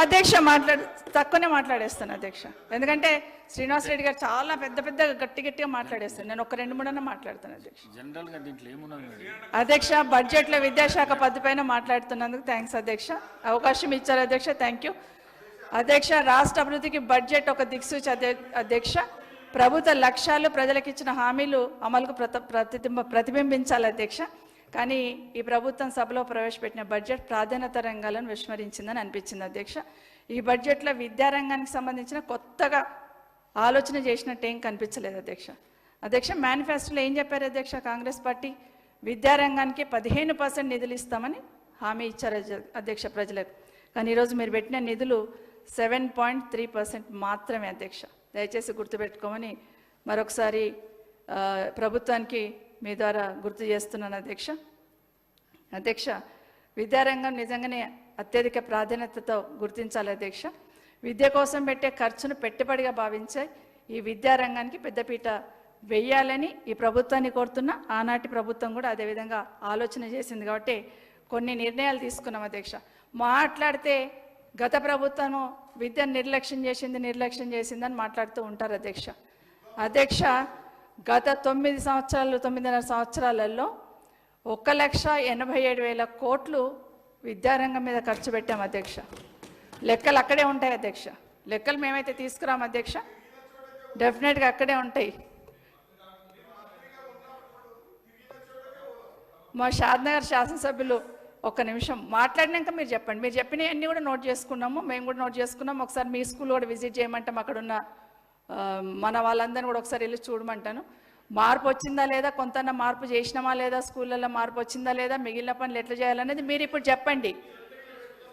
అధ్యక్ష మాట్లాడు తక్కువనే మాట్లాడేస్తాను అధ్యక్ష. ఎందుకంటే శ్రీనివాస్ రెడ్డి గారు చాలా పెద్ద పెద్ద గట్టి గట్టిగా మాట్లాడేస్తాను నేను ఒక రెండు మూడన్నా మాట్లాడతాను అధ్యక్ష. జనరల్గా దీంట్లో అధ్యక్ష బడ్జెట్లో విద్యాశాఖ పద్దు పైన మాట్లాడుతున్నందుకు థ్యాంక్స్ అధ్యక్ష. అవకాశం ఇచ్చారు అధ్యక్ష థ్యాంక్ యూ. అధ్యక్ష రాష్ట్ర అభివృద్ధికి బడ్జెట్ ఒక దిక్సూచి అధ్య- అధ్యక్ష. ప్రభుత్వ లక్ష్యాలు ప్రజలకు ఇచ్చిన హామీలు అమలుకు ప్రత ప్రతిబింబ ప్రతిబింబించాలి అధ్యక్ష. కానీ ఈ ప్రభుత్వం సభలో ప్రవేశపెట్టిన బడ్జెట్ ప్రాధాన్యత రంగాలను విస్మరించిందని అనిపించింది అధ్యక్ష. ఈ బడ్జెట్లో విద్యారంగానికి సంబంధించిన కొత్తగా ఆలోచన చేసినట్టు ఏం కనిపించలేదు అధ్యక్ష. అధ్యక్ష మేనిఫెస్టోలో ఏం చెప్పారు అధ్యక్ష? కాంగ్రెస్ పార్టీ విద్యారంగానికి పదిహేను పర్సెంట్ నిధులు ఇస్తామని హామీ ఇచ్చారు అధ్యక్ష ప్రజలకు. కానీ ఈరోజు మీరు పెట్టిన నిధులు సెవెన్ పాయింట్ త్రీ పర్సెంట్ మాత్రమే అధ్యక్ష. దయచేసి గుర్తుపెట్టుకోమని మరొకసారి ప్రభుత్వానికి మీ ద్వారా గుర్తు చేస్తున్నాను అధ్యక్ష. అధ్యక్ష విద్యారంగం నిజంగానే అత్యధిక ప్రాధాన్యతతో గుర్తించాలి అధ్యక్ష. విద్య కోసం పెట్టే ఖర్చును పెట్టుబడిగా భావించే ఈ విద్యారంగానికి పెద్దపీట వెయ్యాలని ఈ ప్రభుత్వాన్ని కోరుతున్న ఆనాటి ప్రభుత్వం కూడా అదేవిధంగా ఆలోచన చేసింది కాబట్టి కొన్ని నిర్ణయాలు తీసుకున్నాం అధ్యక్ష. మాట్లాడితే గత ప్రభుత్వము విద్యను నిర్లక్ష్యం చేసింది నిర్లక్ష్యం చేసిందని మాట్లాడుతూ ఉంటారు అధ్యక్ష. అధ్యక్ష గత తొమ్మిది సంవత్సరాలు తొమ్మిదిన్నర సంవత్సరాలలో ఒక లక్ష ఎనభై ఏడు వేల కోట్లు విద్యారంగం మీద ఖర్చు పెట్టాం అధ్యక్ష. లెక్కలు అక్కడే ఉంటాయి అధ్యక్ష. లెక్కలు మేమైతే తీసుకురాం అధ్యక్ష. డెఫినెట్గా అక్కడే ఉంటాయి. మా షాద్నగర్ శాసనసభ్యులు ఒక్క నిమిషం మాట్లాడినాక మీరు చెప్పండి. మీరు చెప్పినవన్నీ కూడా నోట్ చేసుకున్నాము. మేము కూడా నోట్ చేసుకున్నాము ఒకసారి మీ స్కూల్ కూడా విజిట్ చేయమంటాం. అక్కడ ఉన్న మన వాళ్ళందరినీ కూడా ఒకసారి వెళ్ళి చూడమంటాను. మార్పు వచ్చిందా లేదా? కొంత మార్పు చేసినామా లేదా? స్కూళ్ళల్లో మార్పు వచ్చిందా లేదా? మిగిలిన పనులు ఎట్లా చేయాలనేది మీరు ఇప్పుడు చెప్పండి.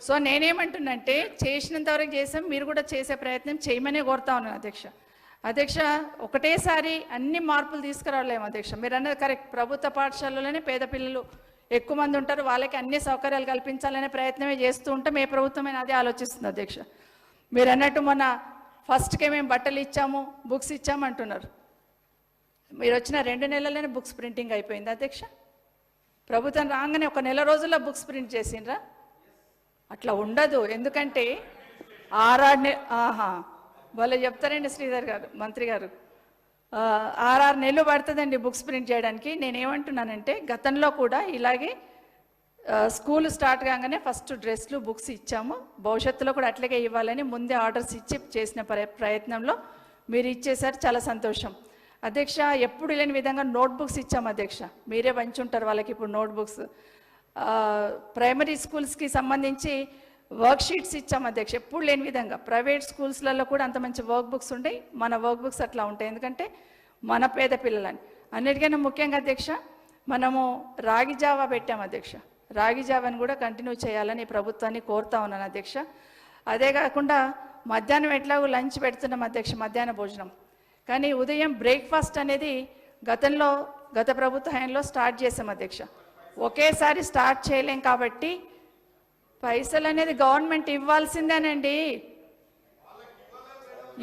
సో నేనేమంటున్నంటే చేసినంత వరకు చేసాం మీరు కూడా చేసే ప్రయత్నం చేయమనే కోరుతా ఉన్నాను అధ్యక్ష. అధ్యక్ష ఒకటేసారి అన్ని మార్పులు తీసుకురావలేము అధ్యక్ష. మీరు అన్నది కరెక్ట్. ప్రభుత్వ పాఠశాలలోనే పేద పిల్లలు ఎక్కువ మంది ఉంటారు. వాళ్ళకి అన్ని సౌకర్యాలు కల్పించాలనే ప్రయత్నమే చేస్తూ ఉంటాం ఏ ప్రభుత్వమైనా అదే ఆలోచిస్తుంది అధ్యక్ష. మీరు అన్నట్టు మొన్న ఫస్ట్కే మేము బట్టలు ఇచ్చాము బుక్స్ ఇచ్చాము అంటున్నారు. మీరు వచ్చిన రెండు నెలల్లోనే బుక్స్ ప్రింటింగ్ అయిపోయింది అధ్యక్ష. ప్రభుత్వం రాగానే ఒక నెల రోజుల్లో బుక్స్ ప్రింట్ చేసిండ్రా? అట్లా ఉండదు. ఎందుకంటే ఆరారు నె ఆహా వాళ్ళు చెప్తారండి శ్రీధర్ గారు మంత్రి గారు. ఆర్ఆర్ ఆరారు నెలలు పడుతుందండి బుక్స్ ప్రింట్ చేయడానికి. నేనేమంటున్నానంటే గతంలో కూడా ఇలాగే స్కూల్ స్టార్ట్ కాగానే ఫస్ట్ డ్రెస్లు బుక్స్ ఇచ్చాము. భవిష్యత్తులో కూడా అట్లాగే ఇవ్వాలని ముందే ఆర్డర్స్ ఇచ్చి చేసిన ప్ర- ప్రయత్నంలో మీరు ఇచ్చేసారు. చాలా సంతోషం. అధ్యక్ష ఎప్పుడు లేని విధంగా నోట్బుక్స్ ఇచ్చాము అధ్యక్ష. మీరే పంచుంటారు వాళ్ళకి ఇప్పుడు నోట్బుక్స్. ప్రైమరీ స్కూల్స్కి సంబంధించి వర్క్ షీట్స్ ఇచ్చాం అధ్యక్ష. ఎప్పుడు లేని విధంగా. ప్రైవేట్ స్కూల్స్లలో కూడా అంత మంచి వర్క్ బుక్స్ ఉంటాయి మన వర్క్ బుక్స్ అట్లా ఉంటాయి. ఎందుకంటే మన పేద పిల్లలని. అన్నిటికైనా ముఖ్యంగా అధ్యక్ష మనము రాగి జావా పెట్టాం అధ్యక్ష. రాగి జావాని కూడా కంటిన్యూ చేయాలని ప్రభుత్వాన్ని కోరుతా ఉన్నాను అధ్యక్ష. అదే కాకుండా మధ్యాహ్నం ఎట్లాగో లంచ్ పెడుతున్నాం అధ్యక్ష మధ్యాహ్న భోజనం. కానీ ఉదయం బ్రేక్ఫాస్ట్ అనేది గతంలో గత ప్రభుత్వ హయాంలో స్టార్ట్ చేసాం అధ్యక్ష. ఒకేసారి స్టార్ట్ చేయలేం కాబట్టి పైసలు అనేది గవర్నమెంట్ ఇవ్వాల్సిందేనండి.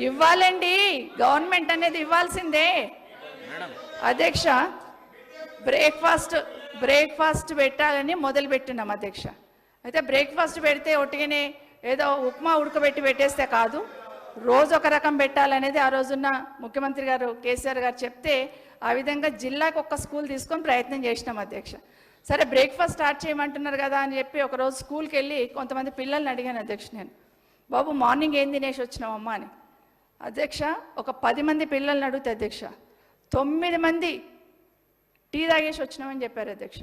ఇవ్వాలండి. గవర్నమెంట్ అనేది ఇవ్వాల్సిందే. అధ్యక్ష బ్రేక్ఫాస్ట్ బ్రేక్ఫాస్ట్ పెట్టాలని మొదలుపెట్టినాం అధ్యక్ష. అయితే బ్రేక్ఫాస్ట్ పెడితే ఒట్టిగానే ఏదో ఉప్మా ఉడకబెట్టి పెట్టేస్తే కాదు. రోజు ఒక రకం పెట్టాలనేది ఆ రోజున్న ముఖ్యమంత్రి గారు కేసీఆర్ గారు చెప్తే ఆ విధంగా జిల్లాకు ఒక్క స్కూల్ తీసుకొని ప్రయత్నం చేసినాం అధ్యక్ష. సరే బ్రేక్ఫాస్ట్ స్టార్ట్ చేయమంటున్నారు కదా అని చెప్పి ఒకరోజు స్కూల్కి వెళ్ళి కొంతమంది పిల్లల్ని అడిగాను అధ్యక్ష నేను. బాబు మార్నింగ్ ఏం తినేసి వచ్చినావమ్మా? అని. అధ్యక్ష ఒక పది మంది పిల్లల్ని అడిగితే అధ్యక్ష తొమ్మిది మంది టీ తాగేసి వచ్చినామని చెప్పారు అధ్యక్ష.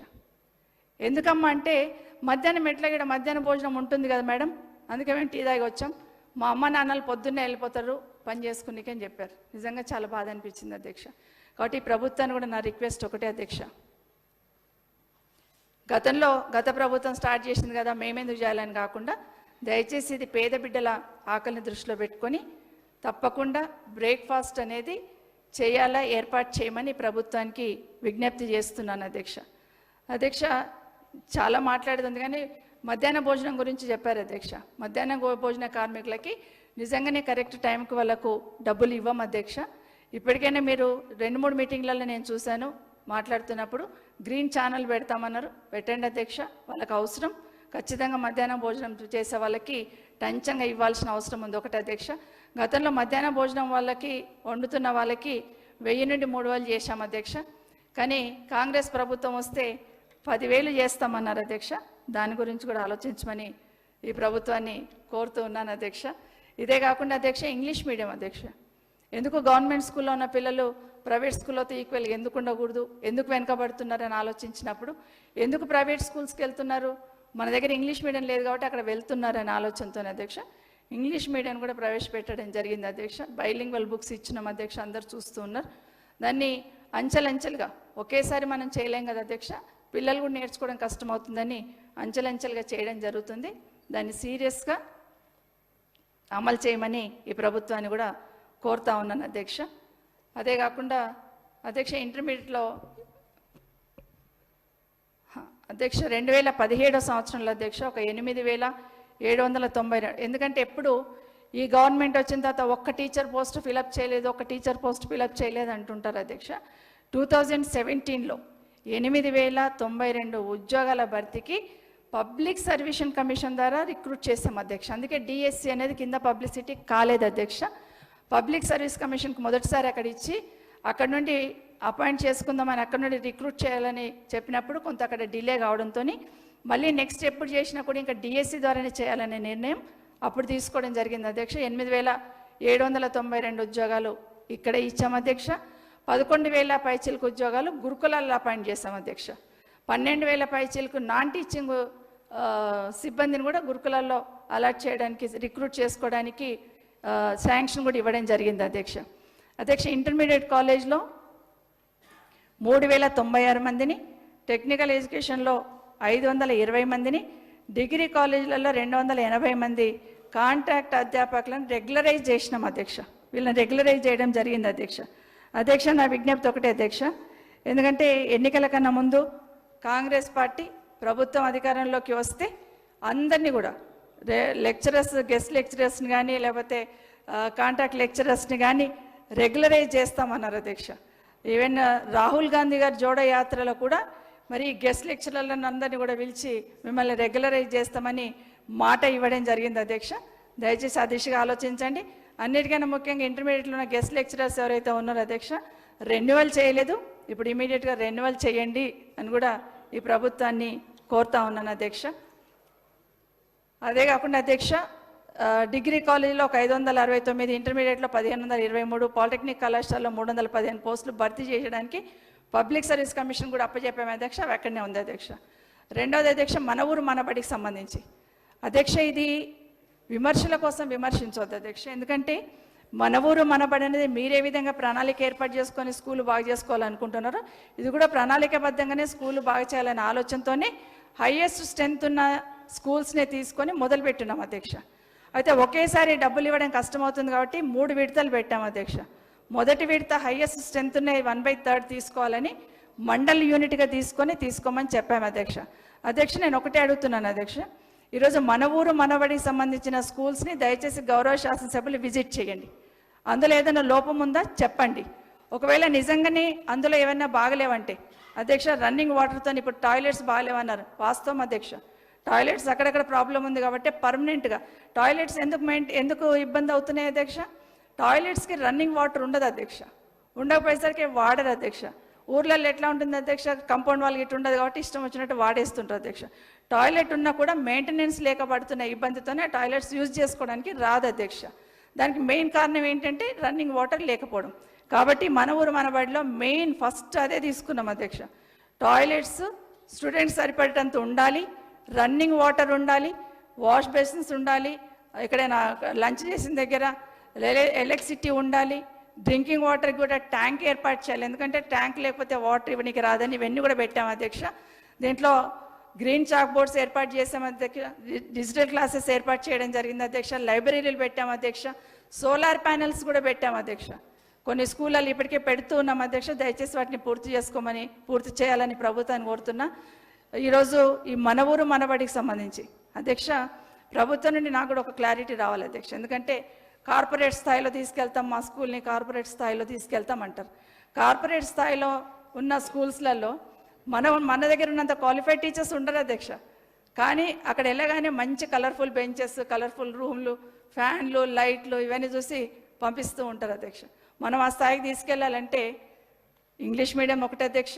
ఎందుకమ్మా అంటే మధ్యాహ్నం ఎట్లా ఇక్కడ మధ్యాహ్నం భోజనం ఉంటుంది కదా మేడం? అందుకే మేము టీ తాగి వచ్చాం. మా అమ్మ నాన్నలు పొద్దున్నే వెళ్ళిపోతారు పని చేసుకునికే అని చెప్పారు. నిజంగా చాలా బాధ అనిపించింది అధ్యక్ష. కాబట్టి ఈ ప్రభుత్వాన్ని కూడా నా రిక్వెస్ట్ ఒకటే అధ్యక్ష. గతంలో గత ప్రభుత్వం స్టార్ట్ చేసింది కదా మేమెందుకు చేయాలని కాకుండా దయచేసి ఇది పేద బిడ్డల ఆకలిని దృష్టిలో పెట్టుకొని తప్పకుండా బ్రేక్ఫాస్ట్ అనేది చేయాలా ఏర్పాటు చేయమని ప్రభుత్వానికి విజ్ఞప్తి చేస్తున్నాను అధ్యక్ష. అధ్యక్ష చాలా మాట్లాడుతుంది కానీ మధ్యాహ్న భోజనం గురించి చెప్పారు అధ్యక్ష. మధ్యాహ్న గో- భోజన కార్మికులకి నిజంగానే కరెక్ట్ టైంకి వాళ్ళకు డబ్బులు ఇవ్వం అధ్యక్ష. ఇప్పటికైనా మీరు రెండు మూడు మీటింగ్లలో నేను చూశాను మాట్లాడుతున్నప్పుడు గ్రీన్ ఛానల్ పెడతామన్నారు. పెట్టండి అధ్యక్ష వాళ్ళకి అవసరం. ఖచ్చితంగా మధ్యాహ్నం భోజనం చేసే వాళ్ళకి టంచంగా ఇవ్వాల్సిన అవసరం ఉంది. ఒకటి అధ్యక్ష గతంలో మధ్యాహ్న భోజనం వాళ్ళకి వండుతున్న వాళ్ళకి వెయ్యి నుండి మూడు వేలు చేశాం అధ్యక్ష. కానీ కాంగ్రెస్ ప్రభుత్వం వస్తే పదివేలు చేస్తామన్నారు అధ్యక్ష. దాని గురించి కూడా ఆలోచించమని ఈ ప్రభుత్వాన్ని కోరుతూ ఉన్నాను అధ్యక్ష. ఇదే కాకుండా అధ్యక్ష ఇంగ్లీష్ మీడియం అధ్యక్ష. ఎందుకు గవర్నమెంట్ స్కూల్లో ఉన్న పిల్లలు ప్రైవేట్ స్కూల్లోతో ఈక్వల్ ఎందుకు ఉండకూడదు? ఎందుకు వెనుకబడుతున్నారని ఆలోచించినప్పుడు ఎందుకు ప్రైవేట్ స్కూల్స్కి వెళ్తున్నారు? మన దగ్గర ఇంగ్లీష్ మీడియం లేదు కాబట్టి అక్కడ వెళ్తున్నారని ఆలోచనతోనే అధ్యక్ష. ఇంగ్లీష్ మీడియం కూడా ప్రవేశపెట్టడం జరిగింది అధ్యక్ష. బైలింగ్వల్ బుక్స్ ఇచ్చినాం అధ్యక్ష అందరు చూస్తూ ఉన్నారు. దాన్ని అంచెలంచెలుగా ఒకేసారి మనం చేయలేం కదా అధ్యక్ష పిల్లలు కూడా నేర్చుకోవడం కష్టమవుతుందని అంచెలంచెలుగా చేయడం జరుగుతుంది. దాన్ని సీరియస్గా అమలు చేయమని ఈ ప్రభుత్వాన్ని కూడా కోరుతా ఉన్నాను అధ్యక్ష. అదే కాకుండా అధ్యక్ష ఇంటర్మీడియట్లో అధ్యక్ష రెండు వేల పదిహేడో సంవత్సరంలో అధ్యక్ష ఒక ఎనిమిది వేల ఏడు వందల తొంభై ఎందుకంటే ఎప్పుడు ఈ గవర్నమెంట్ వచ్చిన తర్వాత ఒక్క టీచర్ పోస్ట్ ఫిలప్ చేయలేదు ఒక టీచర్ పోస్ట్ ఫిలప్ చేయలేదు అంటుంటారు అధ్యక్ష. టూ థౌజండ్ సెవెంటీన్లో ఎనిమిది వేల తొంభై రెండు ఉద్యోగాల భర్తీకి పబ్లిక్ సర్వీషన్ కమిషన్ ద్వారా రిక్రూట్ చేసాం అధ్యక్ష. అందుకే డిఎస్సి అనేది కింద పబ్లిసిటీ కాలేదు అధ్యక్ష. పబ్లిక్ సర్వీస్ కమిషన్కి మొదటిసారి అక్కడ ఇచ్చి అక్కడ నుండి అపాయింట్ చేసుకుందామని అక్కడ నుండి రిక్రూట్ చేయాలని చెప్పినప్పుడు కొంత అక్కడ డిలే కావడంతో మళ్ళీ నెక్స్ట్ ఎప్పుడు చేసినా కూడా ఇంకా డిఎస్సి ద్వారానే చేయాలనే నిర్ణయం అప్పుడు తీసుకోవడం జరిగింది. అధ్యక్ష ఎనిమిది వేల ఏడు వందల తొంభై రెండు ఉద్యోగాలు ఇక్కడే ఇచ్చాం అధ్యక్ష. పదకొండు వేల పైచీలకు ఉద్యోగాలు గురుకులాల్లో అపాయింట్ చేశాం అధ్యక్ష. పన్నెండు వేల పైచీలకు నాన్ టీచింగ్ సిబ్బందిని కూడా గురుకులాల్లో అలాట్ చేయడానికి రిక్రూట్ చేసుకోవడానికి శాంక్షన్ కూడా ఇవ్వడం జరిగింది అధ్యక్ష. అధ్యక్ష ఇంటర్మీడియట్ కాలేజ్లో మూడు వేల తొంభై ఆరు మందిని టెక్నికల్ ఎడ్యుకేషన్లో ఐదు వందల ఇరవై మందిని డిగ్రీ కాలేజీలలో రెండు వందల ఎనభై మంది కాంట్రాక్ట్ అధ్యాపకులను రెగ్యులరైజ్ చేసినాం అధ్యక్ష. వీళ్ళని రెగ్యులరైజ్ చేయడం జరిగింది అధ్యక్ష. అధ్యక్ష నా విజ్ఞప్తి ఒకటే అధ్యక్ష. ఎందుకంటే ఎన్నికల కన్నా ముందు కాంగ్రెస్ పార్టీ ప్రభుత్వం అధికారంలోకి వస్తే అందరినీ కూడా లెక్చరర్స్ గెస్ట్ లెక్చరర్స్ని కానీ లేకపోతే కాంట్రాక్ట్ లెక్చరర్స్ని కానీ రెగ్యులరైజ్ చేస్తామన్నారు అధ్యక్ష. ఈవెన్ రాహుల్ గాంధీ గారి జోడ యాత్రలో కూడా మరి గెస్ట్ లెక్చరర్లను అందరినీ కూడా పిలిచి మిమ్మల్ని రెగ్యులరైజ్ చేస్తామని మాట ఇవ్వడం జరిగింది అధ్యక్ష. దయచేసి ఆ దిశగా ఆలోచించండి. అన్నిటికన్నా ముఖ్యంగా ఇంటర్మీడియట్లో ఉన్న గెస్ట్ లెక్చరర్స్ ఎవరైతే ఉన్నారో అధ్యక్ష రెన్యువల్ చేయలేదు. ఇప్పుడు ఇమీడియట్గా రెన్యువల్ చేయండి అని కూడా ఈ ప్రభుత్వాన్ని కోరుతా ఉన్నాను అధ్యక్ష. అదే కాకుండా అధ్యక్ష డిగ్రీ కాలేజీలో ఒక ఐదు వందల అరవై తొమ్మిది ఇంటర్మీడియట్లో పదిహేను వందల ఇరవై మూడు పాలిటెక్నిక్ కళాశాలలో మూడు వందల పదిహేను పోస్టులు భర్తీ చేయడానికి పబ్లిక్ సర్వీస్ కమిషన్ కూడా అప్పచెప్పాము అధ్యక్ష అవి అక్కడనే ఉంది అధ్యక్ష. రెండవది అధ్యక్ష మన ఊరు మన బడికి సంబంధించి. అధ్యక్ష ఇది విమర్శల కోసం విమర్శించవద్దు అధ్యక్ష. ఎందుకంటే మన ఊరు మన బడి అనేది మీరే విధంగా ప్రణాళిక ఏర్పాటు చేసుకొని స్కూల్ బాగా చేసుకోవాలనుకుంటున్నారో. ఇది కూడా ప్రణాళికబద్ధంగానే స్కూల్ బాగా చేయాలనే ఆలోచనతోనే హైయెస్ట్ స్ట్రెంత్ ఉన్న స్కూల్స్నే తీసుకొని మొదలుపెట్టినాం అధ్యక్ష. అయితే ఒకేసారి డబ్బులు ఇవ్వడం కష్టమవుతుంది కాబట్టి మూడు విడతలు పెట్టాం అధ్యక్ష. మొదటి విడత హైయెస్ట్ స్ట్రెంత్ ఉన్న వన్ బై థర్డ్ తీసుకోవాలని మండల్ యూనిట్గా తీసుకొని తీసుకోమని చెప్పాము అధ్యక్ష. అధ్యక్ష నేను ఒకటే అడుగుతున్నాను అధ్యక్ష. ఈరోజు మన ఊరు మనవడికి సంబంధించిన స్కూల్స్ని దయచేసి గౌరవ శాసనసభ్యులు విజిట్ చేయండి. అందులో ఏదైనా లోపం ఉందా చెప్పండి. ఒకవేళ నిజంగానే అందులో ఏమైనా బాగలేవంటే అధ్యక్ష రన్నింగ్ వాటర్తో ఇప్పుడు టాయిలెట్స్ బాగలేవన్నారు. వాస్తవం అధ్యక్ష. టాయిలెట్స్ అక్కడక్కడ ప్రాబ్లం ఉంది కాబట్టి పర్మనెంట్గా. టాయిలెట్స్ ఎందుకు మెయిన్ ఎందుకు ఇబ్బంది అవుతున్నాయి అధ్యక్ష? టాయిలెట్స్కి రన్నింగ్ వాటర్ ఉండదు అధ్యక్ష. ఉండకపోయేసరికి వాడరు అధ్యక్ష. ఊర్లలో ఎట్లా ఉంటుంది అధ్యక్ష? కంపౌండ్ వాళ్ళకి ఇటు ఉండదు కాబట్టి ఇష్టం వచ్చినట్టు వాడేస్తుంటారు అధ్యక్ష. టాయిలెట్ ఉన్నా కూడా మెయింటెనెన్స్ లేకపడుతున్న ఇబ్బందితోనే టాయిలెట్స్ యూజ్ చేసుకోవడానికి రాదు అధ్యక్ష. దానికి మెయిన్ కారణం ఏంటంటే రన్నింగ్ వాటర్ లేకపోవడం. కాబట్టి మన ఊరు మన బడిలో మెయిన్ ఫస్ట్ అదే తీసుకున్నాం అధ్యక్ష. టాయిలెట్స్ స్టూడెంట్స్ సరిపడేటంత ఉండాలి. రన్నింగ్ వాటర్ ఉండాలి. వాష్ బేసిన్స్ ఉండాలి. ఎక్కడైనా లంచ్ చేసిన దగ్గర ఎలక్ట్రిసిటీ ఉండాలి. డ్రింకింగ్ వాటర్ కూడా ట్యాంక్ ఏర్పాటు చేయాలి. ఎందుకంటే ట్యాంక్ లేకపోతే వాటర్ ఇవ్వడానికి రాదని ఇవన్నీ కూడా పెట్టాం అధ్యక్ష. దీంట్లో గ్రీన్ చాక్ బోర్డ్స్ ఏర్పాటు చేసాం అధ్యక్ష. డిజిటల్ క్లాసెస్ ఏర్పాటు చేయడం జరిగింది అధ్యక్ష. లైబ్రరీలు పెట్టాం అధ్యక్ష. సోలార్ ప్యానెల్స్ కూడా పెట్టాం అధ్యక్ష. కొన్ని స్కూళ్ళలో ఇప్పటికే పెడుతూ ఉన్నాం అధ్యక్ష. దయచేసి వాటిని పూర్తి చేసుకోమని పూర్తి చేయాలని ప్రభుత్వాన్ని కోరుతున్నా. ఈరోజు ఈ మన ఊరు మనబడికి సంబంధించి అధ్యక్ష ప్రభుత్వం నుండి నాకు కూడా ఒక క్లారిటీ రావాలి అధ్యక్ష. ఎందుకంటే కార్పొరేట్ స్థాయిలో తీసుకెళ్తాం మా స్కూల్ని కార్పొరేట్ స్థాయిలో తీసుకెళ్తాం అంటారు కార్పొరేట్ స్థాయిలో ఉన్న స్కూల్స్లలో మన మన దగ్గర ఉన్నంత క్వాలిఫైడ్ టీచర్స్ ఉండరు అధ్యక్ష. కానీ అక్కడ వెళ్ళగానే మంచి కలర్ఫుల్ బెంచెస్ కలర్ఫుల్ రూమ్లు ఫ్యాన్లు లైట్లు ఇవన్నీ చూసి పంపిస్తూ ఉంటారు అధ్యక్ష. మనం ఆ స్థాయికి తీసుకెళ్ళాలంటే ఇంగ్లీష్ మీడియం ఒకటే అధ్యక్ష.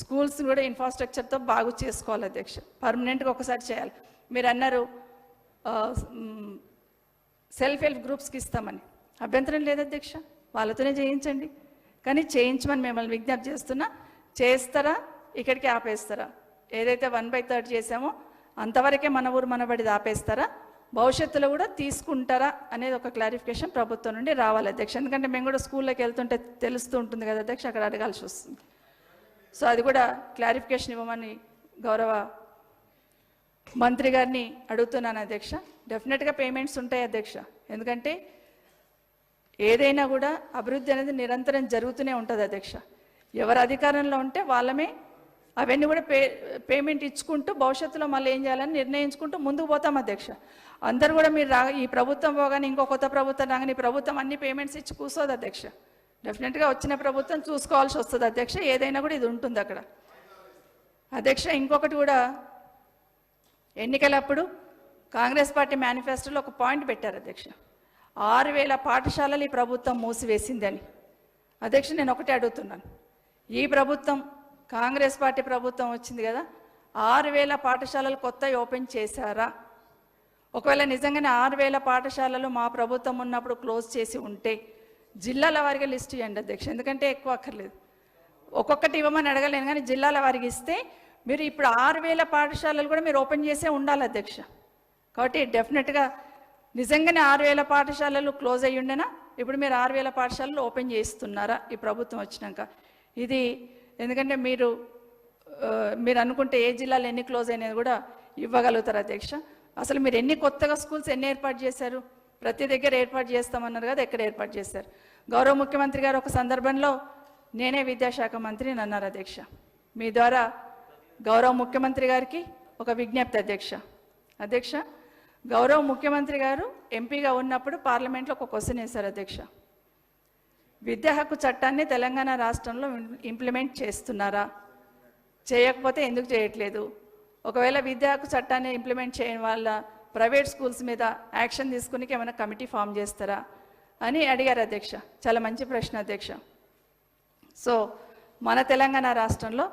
స్కూల్స్ కూడా ఇన్ఫ్రాస్ట్రక్చర్తో బాగు చేసుకోవాలి అధ్యక్ష. పర్మనెంట్గా ఒకసారి చేయాలి. మీరు అన్నారు సెల్ఫ్ హెల్ప్ గ్రూప్స్కి ఇస్తామని. అభ్యంతరం లేదు అధ్యక్ష వాళ్ళతోనే చేయించండి. కానీ చేయించమని మిమ్మల్ని విజ్ఞప్తి చేస్తున్నా చేస్తారా ఇక్కడికి ఆపేస్తారా? ఏదైతే వన్ బై థర్డ్ చేసామో అంతవరకే మన ఊరు మనబడిది ఆపేస్తారా? భవిష్యత్తులో కూడా తీసుకుంటారా అనేది ఒక క్లారిఫికేషన్ ప్రభుత్వం నుండి రావాలి అధ్యక్ష. ఎందుకంటే మేము కూడా స్కూల్లోకి వెళ్తుంటే తెలుస్తూ ఉంటుంది కదా అధ్యక్ష అక్కడ అడగాల్సి వస్తుంది. సో అది కూడా క్లారిఫికేషన్ ఇవ్వమని గౌరవ మంత్రి గారిని అడుగుతున్నాను అధ్యక్ష. డెఫినెట్గా పేమెంట్స్ ఉంటాయి అధ్యక్ష. ఎందుకంటే ఏదైనా కూడా అభివృద్ధి అనేది నిరంతరం జరుగుతూనే ఉంటుంది అధ్యక్ష. ఎవరు అధికారంలో ఉంటే వాళ్ళమే అవన్నీ కూడా పే పేమెంట్ ఇచ్చుకుంటూ భవిష్యత్తులో మళ్ళీ ఏం చేయాలని నిర్ణయించుకుంటూ ముందుకు పోతాం అధ్యక్ష. అందరూ కూడా మీరు రా ఈ ప్రభుత్వం పోగానే ఇంకో కొత్త ప్రభుత్వం రాగానే ఈ ప్రభుత్వం అన్ని పేమెంట్స్ ఇచ్చి కూర్చోదు అధ్యక్ష. డెఫినెట్గా వచ్చిన ప్రభుత్వం చూసుకోవాల్సి వస్తుంది అధ్యక్ష. ఏదైనా కూడా ఇది ఉంటుంది అక్కడ. అధ్యక్ష ఇంకొకటి కూడా ఎన్నికలప్పుడు కాంగ్రెస్ పార్టీ మేనిఫెస్టోలో ఒక పాయింట్ పెట్టారు అధ్యక్ష. ఆరు వేల పాఠశాలలు ఈ ప్రభుత్వం మూసివేసిందని. అధ్యక్ష నేను ఒకటే అడుగుతున్నాను. ఈ ప్రభుత్వం కాంగ్రెస్ పార్టీ ప్రభుత్వం వచ్చింది కదా ఆరు వేల పాఠశాలలు కొత్తవి ఓపెన్ చేశారా? ఒకవేళ నిజంగానే ఆరు వేల పాఠశాలలు మా ప్రభుత్వం ఉన్నప్పుడు క్లోజ్ చేసి ఉంటే జిల్లాల వారిగా లిస్ట్ ఇవ్వండి అధ్యక్ష ఎందుకంటే ఎక్కువ అక్కర్లేదు. ఒక్కొక్కటి ఇవ్వమని అడగలేను కానీ జిల్లాల వారికి ఇస్తే మీరు ఇప్పుడు ఆరు వేల పాఠశాలలు కూడా మీరు ఓపెన్ చేసే ఉండాలి అధ్యక్ష. కాబట్టి డెఫినెట్గా నిజంగానే ఆరు వేల పాఠశాలలు క్లోజ్ అయ్యి ఉండేనా? ఇప్పుడు మీరు ఆరు వేల పాఠశాలలు ఓపెన్ చేస్తున్నారా? ఈ ప్రభుత్వం వచ్చినాక. ఇది ఎందుకంటే మీరు మీరు అనుకుంటే ఏ జిల్లాలో ఎన్ని క్లోజ్ అయినది కూడా ఇవ్వగలుగుతారు అధ్యక్ష. అసలు మీరు ఎన్ని కొత్తగా స్కూల్స్ ఎన్ని ఏర్పాటు చేశారు? ప్రతి దగ్గర ఏర్పాటు చేస్తామన్నారు కదా ఎక్కడ ఏర్పాటు చేశారు? గౌరవ ముఖ్యమంత్రి గారు ఒక సందర్భంలో నేనే విద్యాశాఖ మంత్రిని అన్నారు అధ్యక్ష. మీ ద్వారా గౌరవ ముఖ్యమంత్రి గారికి ఒక విజ్ఞప్తి అధ్యక్ష. అధ్యక్ష గౌరవ ముఖ్యమంత్రి గారు ఎంపీగా ఉన్నప్పుడు పార్లమెంట్లో ఒక క్వశ్చన్ వేశారు అధ్యక్ష. విద్యా హక్కు చట్టాన్ని తెలంగాణ రాష్ట్రంలో ఇంప్లిమెంట్ చేస్తున్నారా? చేయకపోతే ఎందుకు చేయట్లేదు? ఒకవేళ విద్యా హక్కు చట్టాన్ని ఇంప్లిమెంట్ చేయడం వల్ల ప్రైవేట్ స్కూల్స్ మీద యాక్షన్ తీసుకుని ఏమైనా కమిటీ ఫామ్ చేస్తారా? అని అడిగారు అధ్యక్ష. చాలా మంచి ప్రశ్న అధ్యక్ష. సో మన తెలంగాణ రాష్ట్రంలో